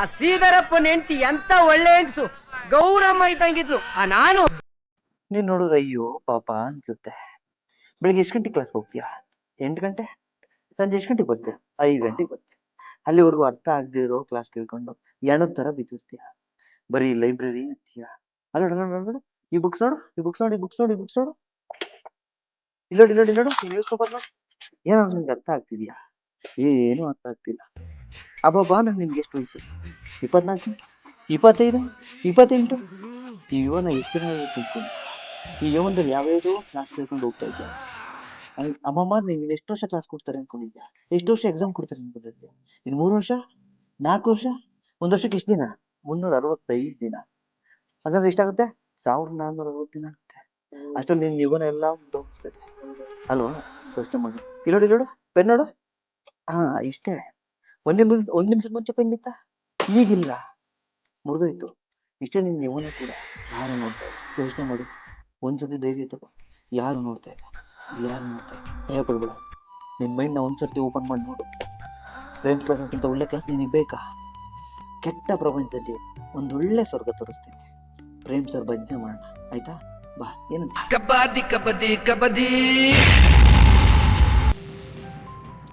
ಆ ಸೀದರಪ್ಪನ ಹೆಂಡತಿ ಎಂತ ಒಳ್ಳೆ ಹೆಂಗಸು. ಗೌರಮ್ಮ ಇದ್ದಂಗಿದ್ಲು. ಆ ನಾನು. ನೀನ್ ನೋಡಿದ್ರೆ ಅಯ್ಯೋ ಪಾಪ ಅನ್ಸುತ್ತೆ. ಬೆಳಿಗ್ಗೆ ಎಷ್ಟು ಗಂಟೆ ಕ್ಲಾಸ್ ಹೋಗ್ತೀಯಾ? ಎಂಟು ಗಂಟೆ? ಸಂಜೆ ಎಷ್ಟು ಗಂಟೆಗೆ ಬರ್ತೀಯ? ಐದು ಗಂಟೆಗೆ ಬರ್ತೀಯ? ಅಲ್ಲಿವರೆಗೂ ಅರ್ಥ ಆಗದೆ ಇರೋ ಕ್ಲಾಸ್ ತಿಳ್ಕೊಂಡು ಎಣದ ತರ ಬಿದ್ದಿರ್ತೀಯ? ಬರೀ ಲೈಬ್ರರಿ ಅಂತೀಯ ಅಲ್ಲ ನೋಡ ನೋಡು, ನೋಡು, ಈ ಬುಕ್ಸ್ ನೋಡು ಈ ಬುಕ್ಸ್ ನೋಡಿ ಬುಕ್ಸ್ ನೋಡಿ. ಬುಕ್ಸ್ ನೋಡು ಇಲ್ಲೋಡಿ ಇಲ್ಲೋಡಿ ನೋಡು ನ್ಯೂಸ್ ಪೇಪರ್ ನೋಡು. ಏನಾದ್ರು ನಿಮ್ಗೆ ಅರ್ಥ ಆಗ್ತಿದ್ಯಾ? ಏನು ಅರ್ಥ ಆಗ್ತಿಲ್ಲ. ಅಬ್ಬಬ್ಬಾ ಅಂದ್ರೆ ನಿಮ್ಗೆ ಎಷ್ಟು ವಯಸ್ಸು? ಇಪ್ಪತ್ನಾಲ್ಕು? ಇಪ್ಪತ್ತೈದು? ಇಪ್ಪತ್ತೆಂಟು? ಈ ಯುವನ ಎಷ್ಟು ತಿಳ್ಕೊಂಡು ಈ ಯುವನದಲ್ಲಿ ಯಾವ್ಯಾವುದೋ ಕ್ಲಾಸ್ ಕೇಳ್ಕೊಂಡು ಹೋಗ್ತಾ ಇದ್ದೆ ಅಮ್ಮಮ್ಮ, ನೀನು ಎಷ್ಟು ವರ್ಷ ಕ್ಲಾಸ್ ಕೊಡ್ತಾರೆ ಅನ್ಕೊಂಡಿದ್ಯಾ? ಎಷ್ಟು ವರ್ಷ ಎಕ್ಸಾಮ್ ಕೊಡ್ತಾರೆ ಅನ್ಕೊಂಡಿದ್ದೆ ಇನ್ನು ಮೂರು ವರ್ಷ? ನಾಲ್ಕು ವರ್ಷ? ಒಂದು ವರ್ಷಕ್ಕೆ ಎಷ್ಟು ದಿನ? ಮುನ್ನೂರ ಅರವತ್ತೈದು ದಿನ. ಹಾಗಾದ್ರೆ ಎಷ್ಟಾಗುತ್ತೆ? ಸಾವಿರದ ನಾನ್ನೂರ ಅರವತ್ತು ದಿನ ಆಗುತ್ತೆ. ಅಷ್ಟರಲ್ಲಿ ನಿನ್ನ ಯುವನ ಎಲ್ಲ ಮುಗ್ದೋಗ್ತದೆ ಅಲ್ವಾ? ಕಷ್ಟ ಮಾಡಿ. ಇಲ್ಲೋಡಿ ಇಲ್ಲೋಡು ಪೆನ್ ನೋಡು. ಹಾ, ಇಷ್ಟೇ. ಒಂದ್ ನಿಮಿಷ ಒಂದ್ ನಿಮಿಷದ ಮುಂಚೆ ಪೆನ್ ಈಗಿಲ್ಲ. ಮುರಿದೋಯ್ತು. ಇಷ್ಟೇ ನಿನ್ ಜೀವನ ಕೂಡ ಯಾರು ನೋಡ್ತಾ ಇಲ್ಲ. ಯೋಚನೆ ಮಾಡಿ. ಒಂದ್ಸತಿ ಧೈರ್ಯ ತಗೋ. ಯಾರು ನೋಡ್ತಾ ಇಲ್ಲ? ಯಾರು ನೋಡ್ತಾ ಇಲ್ಲ? ಭಯ ಪಡ್ಬೇಡ. ಮೈಂಡ್ನ ಒಂದ್ಸರ್ತಿ ಓಪನ್ ಮಾಡಿ ನೋಡು. ಪ್ರೇಮ್ ಕ್ಲಾಸಸ್ಗಿಂತ ಒಳ್ಳೆ ಕ್ಲಾಸ್ ನಿನಗೆ ಬೇಕಾ? ಕೆಟ್ಟ ಪ್ರಪಂಚದಲ್ಲಿ ಒಂದೊಳ್ಳೆ ಸ್ವರ್ಗ ತೋರಿಸ್ತೀನಿ. ಪ್ರೇಮ್ ಸರ್ ಭಜನೆ ಮಾಡೋಣ. ಆಯ್ತಾ? ಬಾ. ಏನು ಕಬಾದಿ ಕಬಡ್ಡಿ ಕಬಡ್ಡಿ